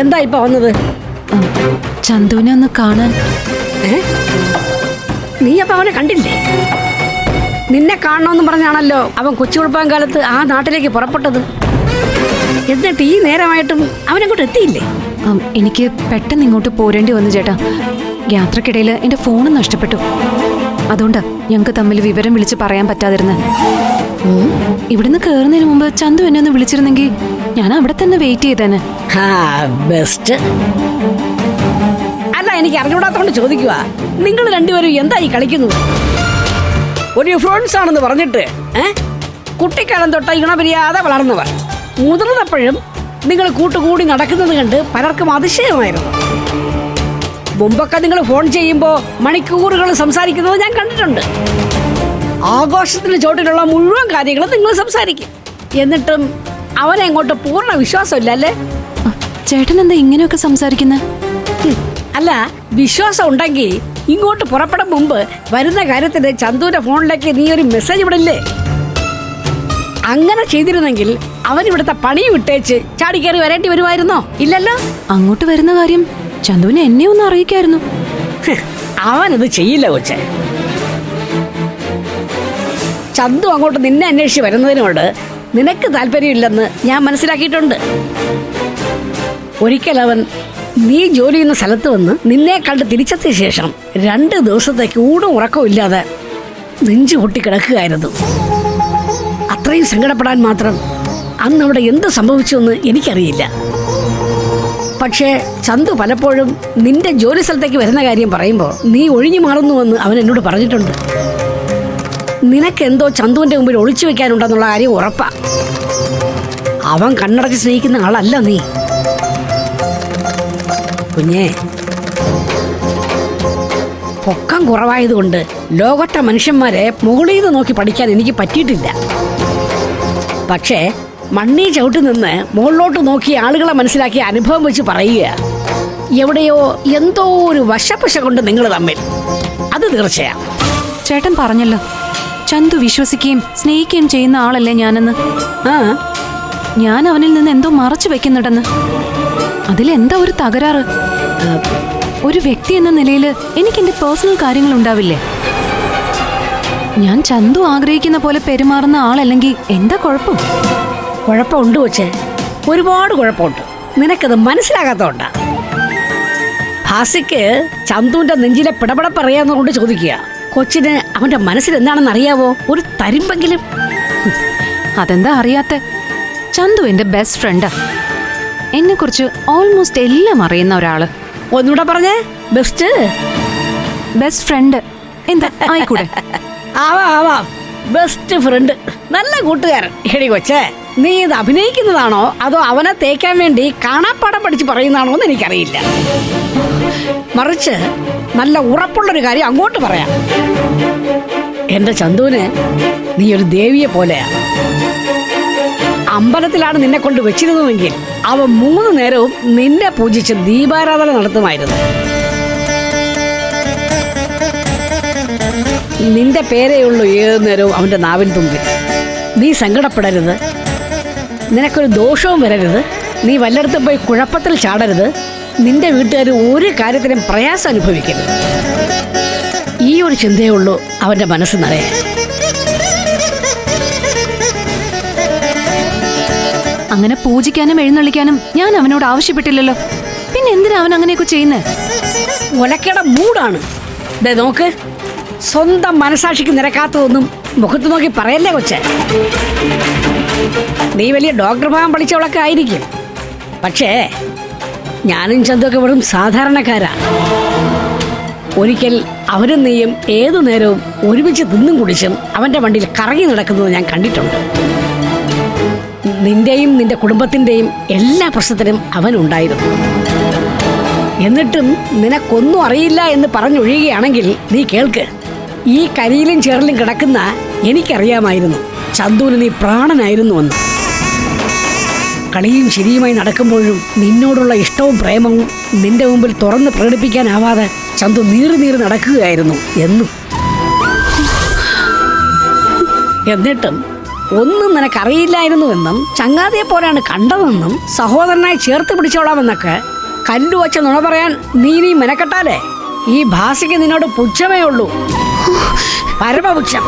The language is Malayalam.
എന്താ ഇപ്പൊ വന്നത്? ചന്തുവിനെ ഒന്ന് കാണാൻ? നീ അപ്പൊ അവനെ കണ്ടില്ലേ? നിന്നെ കാണണമെന്ന് പറഞ്ഞാണല്ലോ അവൻ കൊച്ചുകുഴപ്പം കാലത്ത് ആ നാട്ടിലേക്ക് പുറപ്പെട്ടത്. എന്നിട്ട് ഈ നേരമായിട്ടും അവനങ്ങോട്ട് എത്തിയില്ലേ? എനിക്ക് പെട്ടെന്ന് ഇങ്ങോട്ട് പോരേണ്ടി വന്നു ചേട്ടാ. യാത്രക്കിടയിൽ എന്റെ ഫോൺ നഷ്ടപ്പെട്ടു. അതുകൊണ്ടാ ഞങ്ങൾക്ക് തമ്മിൽ വിവരം വിളിച്ച് പറയാൻ പറ്റാതിരുന്നത് ഇവിടുന്ന് കേറുന്നതിന് മുമ്പ് ചന്തു എന്നെ ഒന്ന് വിളിച്ചിരുന്നെങ്കിൽ ഞാൻ അവിടെ തന്നെ വെയിറ്റ് ചെയ്തേനെ. ബെസ്റ്റ് അല്ല എനിക്ക് അറിഞ്ഞൂടാത്തോണ്ട് ചോദിക്കുക നിങ്ങൾ രണ്ടുപേരും എന്തായി ഈ കളിക്കുന്നത് ഒരു ഫ്രണ്ട്സ് ആണെന്ന് പറഞ്ഞിട്ട് കുട്ടിക്കാലം തൊട്ട ഇണപിരിയാതെ വളർന്നവർ. മുതിർന്നപ്പോഴും നിങ്ങൾ കൂട്ടുകൂടി നടക്കുന്നത് കണ്ട് പലർക്കും അതിശയമായിരുന്നു. മുമ്പൊക്കെ നിങ്ങൾ ഫോൺ ചെയ്യുമ്പോൾ മണിക്കൂറുകൾ സംസാരിക്കുന്നത് ഞാൻ കണ്ടിട്ടുണ്ട്. ആഘോഷത്തിന് ചോട്ടിലുള്ള മുഴുവൻ കാര്യങ്ങളും നിങ്ങൾ സംസാരിക്കും. എന്നിട്ടും അവനെ അങ്ങോട്ട് പൂർണ വിശ്വാസമില്ല അല്ലേ ചേട്ടൻ എന്താ ഇങ്ങനെയൊക്കെ സംസാരിക്കുന്നത് അല്ല വിശ്വാസം ഉണ്ടെങ്കിൽ ഇങ്ങോട്ട് പുറപ്പെടും മുമ്പ് വരുന്ന കാര്യത്തിന് ചന്തുവിന്റെ ഫോണിലേക്ക് നീ ഒരു മെസ്സേജ് വിടില്ലേ അങ്ങനെ ചെയ്തിരുന്നെങ്കിൽ അവൻ ഇവിടുത്തെ പണി വിട്ടേച്ച് ചാടിക്കയറി വരേണ്ടി വരുമായിരുന്നോ? ഇല്ലല്ലോ? അങ്ങോട്ട് വരുന്ന കാര്യം ചന്തുവിനെ എന്നെ ഒന്ന് അറിയിക്കായിരുന്നു. അവനത് ചെയ്യില്ല കൊച്ചെ. ചന്തു അങ്ങോട്ട് നിന്നെ അന്വേഷിച്ച് വരുന്നതിനോട് നിനക്ക് താല്പര്യമില്ലെന്ന് ഞാൻ മനസ്സിലാക്കിയിട്ടുണ്ട്. ഒരിക്കൽ അവൻ നീ ജോലി ചെയ്യുന്ന സ്ഥലത്ത് വന്ന് നിന്നെ കണ്ട് തിരിച്ചെത്തിയ ശേഷം രണ്ട് ദിവസത്തേക്ക് ഊടും ഉറക്കവും ഇല്ലാതെ നെഞ്ചു പൊട്ടി കിടക്കുകയായിരുന്നു. അത്രയും സങ്കടപ്പെടാൻ മാത്രം അന്ന് അവിടെ എന്ത് സംഭവിച്ചു എന്ന് എനിക്കറിയില്ല. പക്ഷേ ചന്തു പലപ്പോഴും നിന്റെ ജോലി സ്ഥലത്തേക്ക് വരുന്ന കാര്യം പറയുമ്പോൾ നീ ഒഴിഞ്ഞു മാറുന്നുവെന്ന് അവൻ എന്നോട് പറഞ്ഞിട്ടുണ്ട്. നിനക്കെന്തോ ചന്തുവിന്റെ മുമ്പിൽ ഒളിച്ചു വെക്കാനുണ്ടെന്നുള്ള കാര്യം ഉറപ്പാ. അവൻ കണ്ണടച്ച് സ്നേഹിക്കുന്ന ആളല്ല നീ. കുഞ്ഞേ പൊക്കം കുറവായതുകൊണ്ട് ലോകത്തെ മനുഷ്യന്മാരെ മുകളിൽ നിന്ന് നോക്കി പഠിക്കാൻ എനിക്ക് പറ്റിയിട്ടില്ല. പക്ഷേ മണ്ണി ചവിട്ടി നിന്ന് മുകളിലോട്ട് നോക്കി ആളുകളെ മനസ്സിലാക്കിയ അനുഭവം വെച്ച് പറയുക. എവിടെയോ എന്തോ ഒരു വശപ്പശ കൊണ്ട് നിങ്ങൾ തമ്മിൽ. അത് തീർച്ചയാ. ചേട്ടൻ പറഞ്ഞല്ലോ ചന്തു വിശ്വസിക്കുകയും സ്നേഹിക്കുകയും ചെയ്യുന്ന ആളല്ലേ ഞാനെന്ന്. ആ. ഞാൻ അവനിൽ നിന്ന് എന്തോ മറച്ചു വെക്കുന്നുണ്ടെന്ന്. അതിലെന്താ ഒരു തകരാറ്? ഒരു വ്യക്തി എന്ന നിലയിൽ എനിക്ക് എന്റെ പേഴ്സണൽ കാര്യങ്ങൾ ഉണ്ടാവില്ലേ? ഞാൻ ചന്തു ആഗ്രഹിക്കുന്ന പോലെ പെരുമാറുന്ന ആളല്ലെങ്കിൽ എന്താ കുഴപ്പം? കുഴപ്പമുണ്ട് കൊച്ചേ. ഒരുപാട് കുഴപ്പമുണ്ട്. നിനക്കത് മനസ്സിലാകാത്തതുകൊണ്ടാ ഭാസിക്ക് ചന്തുവിന്റെ നെഞ്ചിലെ പിടപെടപ്പ് പറയാന്നുകൊണ്ട് ചോദിക്കുക. കൊച്ചിന് അവന്റെ മനസ്സിൽ എന്താണെന്ന് അറിയാവോ ഒരു തരിമ്പെങ്കിലും. അതെന്താ അറിയാത്ത? ചന്തു എന്റെ ബെസ്റ്റ് ഫ്രണ്ടാ എന്നെ കുറിച്ച് ഓൾമോസ്റ്റ് എല്ലാം അറിയുന്ന ഒരാൾ. ഒന്നുകൂടെ പറഞ്ഞേ ബെസ്റ്റ് ബെസ്റ്റ് ഫ്രണ്ട് എന്താ? ആയിക്കൂടെ? ആവാ ആവാം. Best friend. നല്ല കൂട്ടുകാരൻ. എടി കൊച്ചേ നീ ഇത് അഭിനയിക്കുന്നതാണോ? അതോ അവനെ തേക്കാൻ വേണ്ടി കാണാപ്പാടം പഠിച്ച് പറയുന്നതാണോ എന്ന് എനിക്കറിയില്ല. മറിച്ച് നല്ല ഉറപ്പുള്ളൊരു കാര്യം അങ്ങോട്ട് പറയാം. എന്റെ ചന്തുവിന് നീ ഒരു ദേവിയെ പോലെയാ. അമ്പലത്തിലാണ് നിന്നെ കൊണ്ട് വെച്ചിരുന്നതെങ്കിൽ അവ മൂന്ന് നേരവും നിന്നെ പൂജിച്ച് ദീപാരാധന നടത്തുമായിരുന്നു. നിന്റെ പേരെയുള്ളൂ ഏത് നേരവും അവന്റെ നാവിൻ തുമ്പിൽ. നീ സങ്കടപ്പെടരുത്. നിനക്കൊരു ദോഷവും വരരുത്. നീ വല്ലയിടത്തും പോയി കുഴപ്പത്തിൽ ചാടരുത്. നിന്റെ വീട്ടുകാർ ഒരു കാര്യത്തിനും പ്രയാസം അനുഭവിക്കരുത്. ഈ ഒരു ചിന്തയേ ഉള്ളൂ അവന്റെ മനസ്സ് നിറയെ. അങ്ങനെ പൂജിക്കാനും എഴുന്നള്ളിക്കാനും ഞാൻ അവനോട് ആവശ്യപ്പെട്ടില്ലല്ലോ. പിന്നെ എന്തിനാ അവൻ അങ്ങനെയൊക്കെ ചെയ്യുന്നത് ഒലക്കയുടെ മൂടാണ്. നോക്ക്. സ്വന്തം മനസാക്ഷിക്ക് നിരക്കാത്തതൊന്നും മുഖത്ത് നോക്കി പറയല്ലേ കൊച്ചെ? നീ വലിയ ഡോക്ടർ ഭാഗം പഠിച്ചവളൊക്കെ ആയിരിക്കും. പക്ഷേ ഞാനും ചന്തൊക്കെ വെറും സാധാരണക്കാരാ. ഒരിക്കൽ അവരും നീയും ഏതു നേരവും ഒരുമിച്ച് തിന്നും കുടിച്ചും അവന്റെ വണ്ടിയിൽ കറങ്ങി നടക്കുന്നത് ഞാൻ കണ്ടിട്ടുണ്ട്. നിന്റെയും നിന്റെ കുടുംബത്തിന്റെയും എല്ലാ പ്രശ്നത്തിനും അവനുണ്ടായിരുന്നു. എന്നിട്ടും നിനക്കൊന്നും അറിയില്ല എന്ന് പറഞ്ഞൊഴിയുകയാണെങ്കിൽ നീ കേൾക്ക്. ഈ കരിയിലും ചേറിലും കിടക്കുന്ന എനിക്കറിയാമായിരുന്നു. ചന്തുവിന് നീ പ്രാണനായിരുന്നു എന്ന്. കളിയും ശരിയുമായി നടക്കുമ്പോഴും നിന്നോടുള്ള ഇഷ്ടവും പ്രേമവും നിന്റെ മുമ്പിൽ തുറന്ന് പ്രകടിപ്പിക്കാനാവാതെ ചന്തു നീറി നീറി നടക്കുകയായിരുന്നു എന്നും. എന്നിട്ടും ഒന്നും നിനക്കറിയില്ലായിരുന്നുവെന്നും ചങ്ങാതിയെ പോലെയാണ് കണ്ടതെന്നും സഹോദരനായി ചേർത്ത് പിടിച്ചോളാമെന്നൊക്കെ കല്ലു വച്ച നുണ പറയാൻ നീ നീ മെനക്കെട്ടാലേ? ഈ ഭാഷയ്ക്ക് നിന്നോട് പുച്ഛമേ ഉള്ളൂ. പരമപുക്ഷം